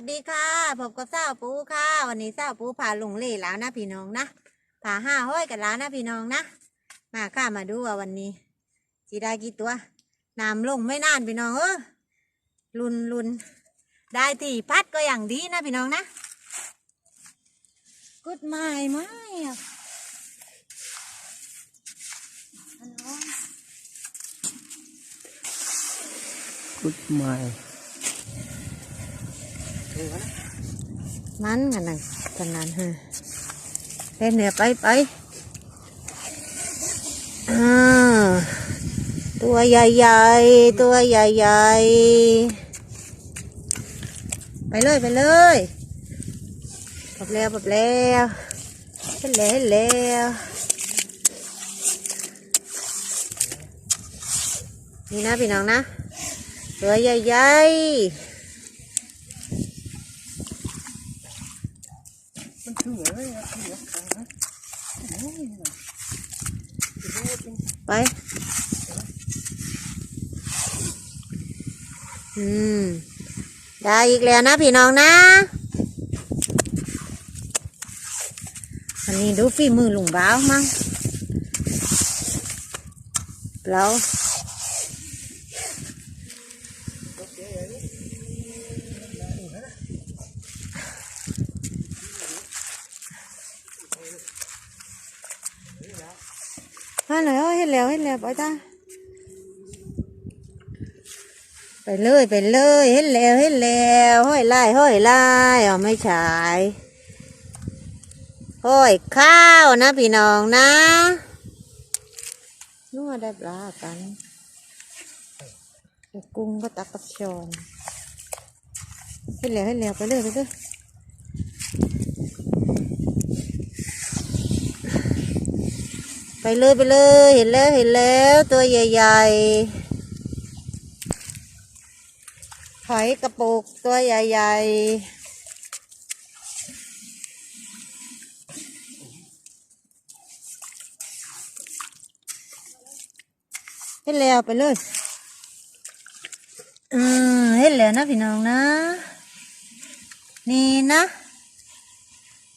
วัสดีค่ะผมก็เศร้าวปูค่ะ วันนี้เศร้าวปูพาลุงเล่แล้วนะพี่น้องนะพาห้าห้อยกันแล้วนะพี่น้องนะ มาค่ะมาดูว่าวันนี้จีได้กี่ตัวน้ำลงไม่นานพี่น้องเออลุนลุนได้ที่พัดก็อย่างดีนะพี่น้องนะกุดไม้ไม้อะกุดไม้ มันกันนั่นกันนั่นฮะเล่นเนี่ยไปไปตัวใหญ่ๆ ตัวใหญ่ๆ ไปเลยไปเลยปบแล้วปบแล้วเห็นแล้วเห็นแล้วนี่นะพี่น้องนะ ตัวใหญ่ๆ มันคืออะไรอะคืออะไรนะโอ้ยนะ ไป อืม ได้อีกแล้วนะพี่น้องนะอันนี้ดูฝีมือลุงบ้าวมั้งเราฮัลโหลเห็นแล้วเห็นแล้วไปตาไปเลยไปเลยเห็นแล้วเห็นแล้วห้อยไล่ห้อยไล่อ๋อไม่ใช่ห้อยข้าวนะพี่น้องนะนัวได้ปลากันเกุ้งก็ตักกับชอนเห็นแล้วเห็นแล้วไปเลยไปเลย ไปเลยไปเลยเห็นแล้วเห็นแล้วตัวใหญ่ๆหอยกระปุกตัวใหญ่ๆเห็นแล้วไปเลย อืมเห็นแล้วนะพี่น้องนะ นี่นะ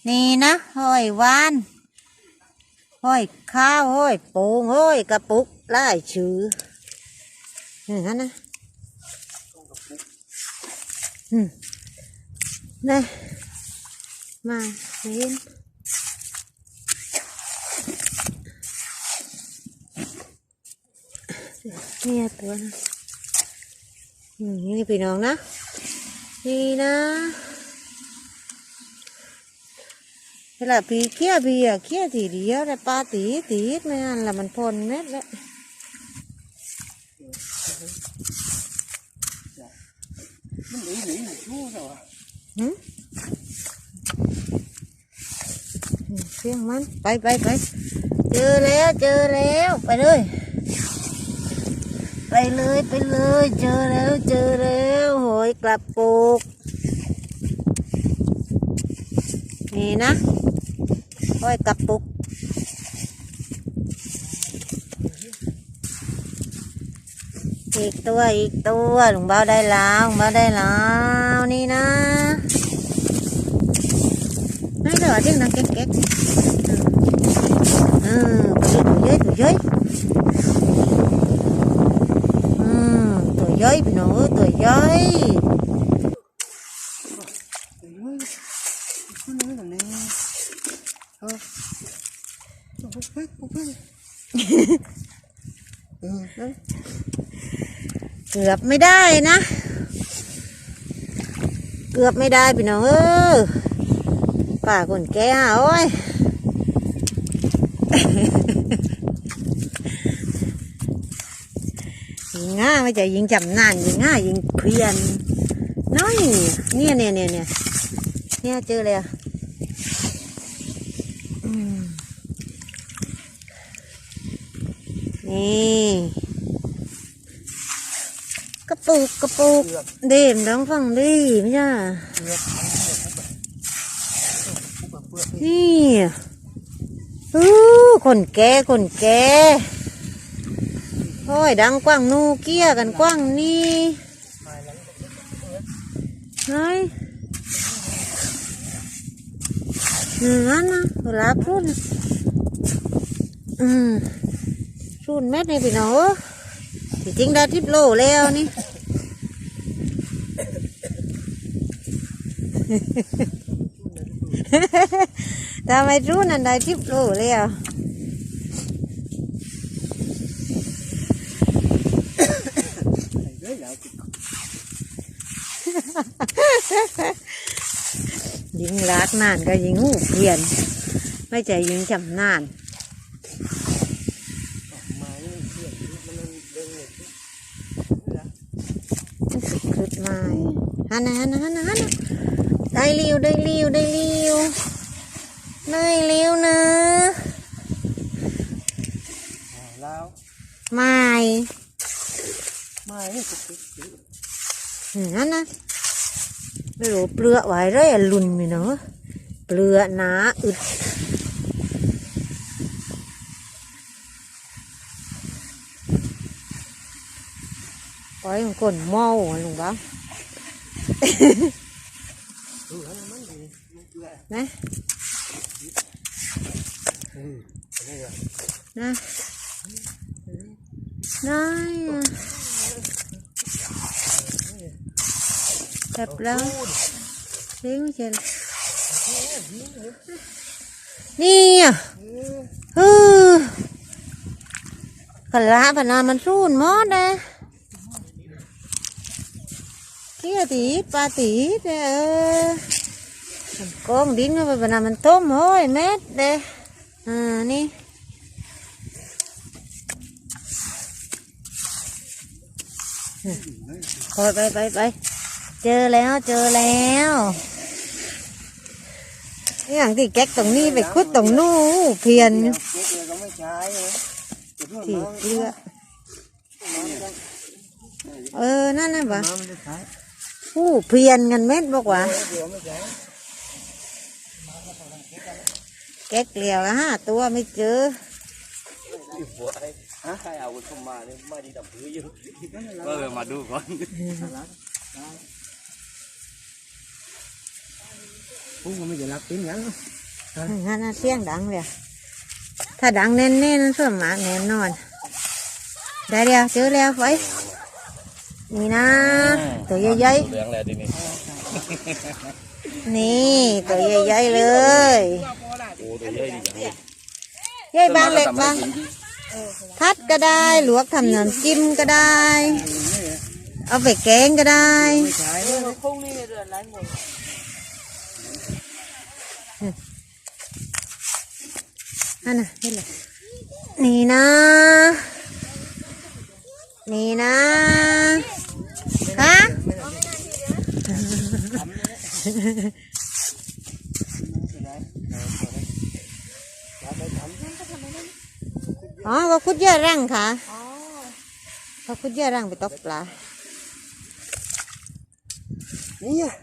นี่นะหอยวาน ห้อยข้าวห้อยปูงห้อยกระปุกไล่ชื่ออย่างนั้นนะอืมนี่มาเห็นเนี่ยตัวนะนี่พี่น้องนะ นี่นะ เวลาพีเขี้ยเบียเขี้ยตีเดียวแต่ปลาตีตีไม่อันละมันพ่นเม็ดแล้วมันหนีหนีชู้เหรอหืมเสียงมันไปไปไปเจอแล้วเจอแล้วไปเลย ไปเลยไปเลย เจอแล้วเจอแล้วโหยกลับปลูกนี่นะ ตัวอีกตัวหลวงเบาได้แล้วหลวงเบาได้แล้วนี่นะไม่เหลือดึงนะเก๊กเก๊กอืมตัวเยอะตัวเยอะอืมตัวเยอะพี่หนูตัวเยอะ เฮ้ยมันนี่แบบนี้เออปุ๊บปุ๊บปุ๊บปุ๊บ เกือบไม่ได้นะ เกือบไม่ได้พี่น้องเออป่าคนแก่โอ้ยยิงง่าไม่ใช่ยิงจำนานยิงง่ายิงเพียนน้อยเนี่ยเนี่ยเนี่ยเนี่ยเนี่ยเจอเลยอะ อืม นี่กระปุกกระปุกเด่มดังฟังดิไม่ใช่เปลือกมันเปลือกเปลือกเปลือกนี่อู้คนแก่คนแก่โอ้ยดังกว้างนูเกี้ยกันกว้างนี่ไม้หลังเฮ้ยเนื้อนะเวลาพูดอืม สูนเม็ดนี่พี่น้องที่จริงได้ทิปโลแล้วนี่ ทำไมรู้นั่นได้ทิปโลแล้วเฮ้ยแล้วยิงรักนานก็ยิงหูเพียน ไม่ใจยิงจำนาน ไม้เพื่อนมันเดินเลย มันสิขึ้นมาฮั นะนะนะนะได้เร็วได้เร็วได้เร็วได้เร็วนะแล้วไม่ไม้นี่ติดติดอืมฮันนะไม่รู้เปลือกไว้เลยลุนมีเนาะเปลือกหนาอึดปล่อยมันก้นเมาลงบ้าดูแล้วมั นดีมันะนี่แหละน้อะแบบแล้วเลี้ยงเฉยนี่อะเออขลาพนามันสูนหมดเลย เกี่ยตีปลาตีเด้อกองดิ้งไปพนามันต้มห้อยเม็ดเด้ออ่านี่คอยไปไปไปเจอแล้วเจอแล้วอย่างที่แก๊กตรงนี้ไปคุดตรงนู้เพียนเก็บเลยก็ไม่ใช้เลยเก็บเพื่อนที่น้องเกลือเออนั่นน่ะป ผู้เพียนกันเม็ดบอกว่าเดี๋ยวไม่ใช้แก๊กเหลียวห้าตัวไม่เจอบัวไอ้ใครเอาเข้ามาเนี่ยมาดีดับพื้นอยู่ก็เลยมาดูก่อนพุ่งก็ไม่จะรับปิ้นยังนั่นน่ะเสียงดังเลยถ้าดังแน่นๆนั่นส่วนมากแน่นอน ได้เดียวเจอแล้วไว้ นี่นะ ตัวใหญ่เหลืองแล้วทีนี้ๆนี่ตัวใหญ่ๆเลยโอ้ตัวใหญ่ดีจังเลยใหญ่บางเล็กบางพัดก็ได้ลวกทำน้ำจิ้มก็ได้ เอาไปแกงก็ได้ไม่ใช้เลยอันน่ะนี่เลยนี่นะ นี่นะคะอ๋อก็คุดเยอะรังค่ะเขาคุดเยอะรังไปตกปลานี่อะ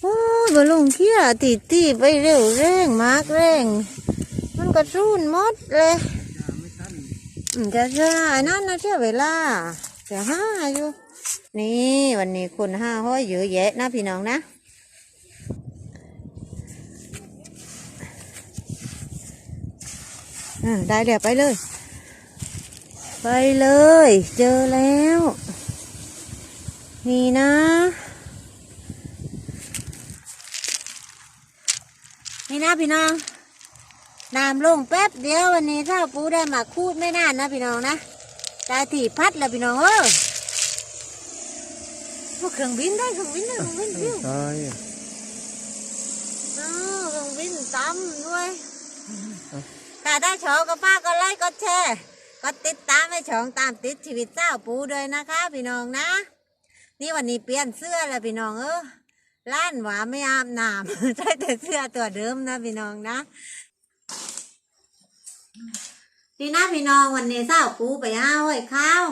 โอ้ยบลุงเขี้ยตีตีไปเร็วแรงมากแรงมันก็สูนหมดเลย อืมจะใช่นั่นนะเชื่อเวลาจะห้าอยู่นี่วันนี้คนห้าห้อยเยอะแยะนะพี่น้องนะอ่าได้เดี๋ยวไปเลย ไปเลย เจอแล้ว นี่นะนี่นะพี่น้อง น้ำลงแป๊บเดียววันนี้ถ้าปูได้มาคูดไม่นานนะพี่น้องนะได้ที่พัดแล้วพี่น้องเออพวกเครื่องบินได้เครื่องบินได้เครื่องบินวิวใช่เออเครื่องบินตั้มด้วยถ้าได้ชอบก็ฝากก็ไลค์ก็แชร์ก็ติดตามให้ช่องตามติดชีวิตเจ้าปูด้วยนะคะ พี่น้องนะ นี่วันนี้เปลี่ยนเสื้อแล้วพี่น้องเออล้านหวาไม่อาบน้ำใช้แต่เสื้อตัวเดิมนะพี่น้องนะ ดีนะพี่น้องวันนี้เศร้าปูไปห้าห้อยข้าว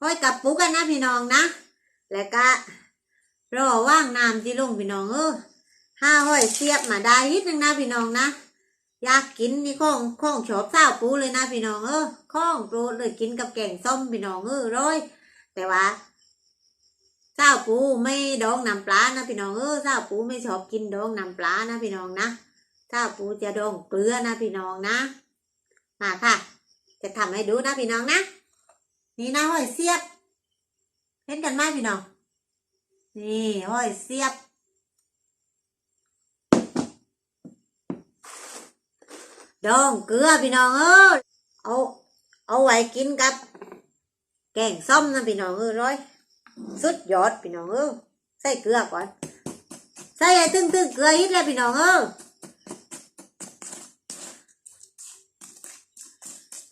ห้อยกับปูกันนะพี่น้องนะ แล้วก็รอว่างน้ำที่ลงพี่น้องเออห้าห้อยเสียบมาได้นิดนึงนะพี่น้องนะอยากกินนี่ข้องข้องชอบเศร้าปูเลยนะพี่น้องเออข้องโปรดเลยกินกับแกงส้มพี่น้องเออร้อย แต่ว่าเจ้าปูไม่ดองน้ำปลานะพี่น้องเออเจ้าปูไม่ชอบกินดองน้ำปลานะพี่น้องนะ ถ้าปูจะดองเกลือนะพี่น้องนะ มาค่ะ จะทำให้ดูนะพี่น้องนะ นี่นะห้อยเสียบ เห็นกันไหมพี่น้อง นี่ห้อยเสียบ ดองเกลือพี่น้องเออเอาเอาไว้กินกับ แกงส้มนะพี่น้องเออร้อย สุดยอดพี่น้องเออใส่เกลือก่อน ใส่ไอ้ตึ้งตึ้งเกลือฮิตเลยพี่น้องเออ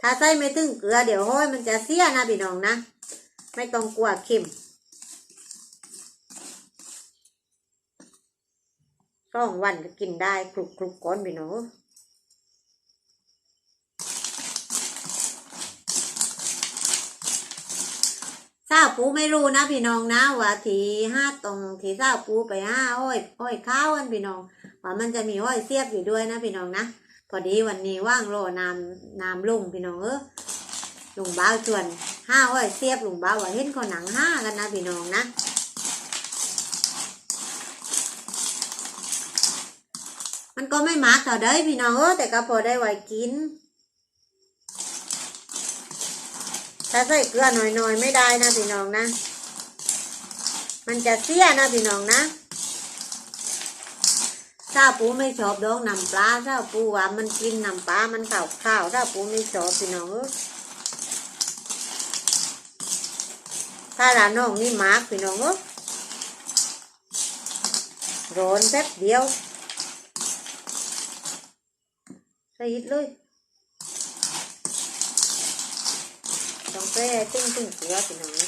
ถ้าใส่ไม่ตึ้งเกลือเดี๋ยวห้อยมันจะเสียนะพี่น้องนะ ไม่ต้องกลัวเค็มสองวันก็กินได้คลุกคลุกก้อนพี่น้องเอ้อเศร้าปูไม่รู้นะพี่น้องนะว่าทีห้าตรงทีเศร้าปูไปห้าอ้อยอ้อยข้าวกันพี่น้องว่ามันจะมีอ้อยเสียบอยู่ด้วยนะพี่น้องนะ พอดีวันนี้ว่างโลน้ำน้ำลุงพี่น้องเออลุงบ้าวชวนห้าอ้อยเสียบลุงบ้าวว่าเห็นเขาหนังห้ากันนะพี่น้องนะมันก็ไม่มากเท่าเด้พี่น้องเออแต่ก็พอได้ไว้กิน ถ้าใส่เกลือหน่อยๆไม่ได้นะพี่น้องนะ มันจะเสียนะพี่น้องนะ ถ้าปูไม่ชอบดองน้ำปลาถ้าปูว่ามันกินน้ำปลา มันข่าวข้าวถ้าปูไม่ชอบพี่น้องเอ้ยถ้าละน้องนี่มากพี่น้องร้อนแป๊บเดียวใส่ยิดเลยต้องไปติ้งติ้งเกลือพี่น้อง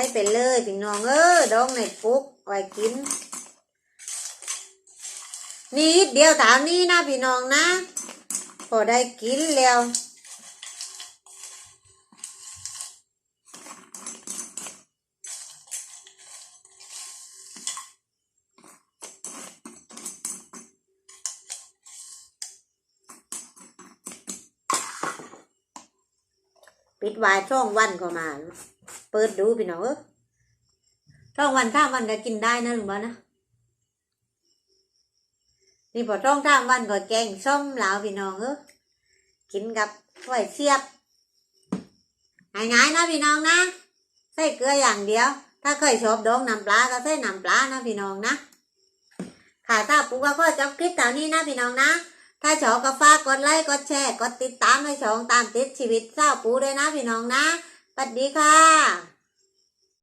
ใส่ไปเลยพี่น้องเออดองในปุ๊กไว้กินนี่เดียวถามนี้นะพี่น้องนะ พอได้กินแล้วปิดไว้ช่องวันก็มา เปิดดูพี่น้องเออช่องวันข้าวันก็กินได้นะลุงบ้านะนี่พอช่องข้าวันก็แกงส้มลาวพี่น้องเออกินกับถ้วยเสียบง่ายๆนะพี่น้องนะ ใส่เกลืออย่างเดียว ถ้าเคยชอบดองน้ำปลาก็ใส่น้ำปลานะพี่น้องนะค่ะถ้าปูก็ก็จบคลิปแถวนี้นะพี่น้องนะ ถ้าชอบก็ฝากกดไลค์กดแชร์กดติดตามให้ช่องตามติดชีวิตเศร้าปูด้วยนะพี่น้องนะ สวัสดีค่ะ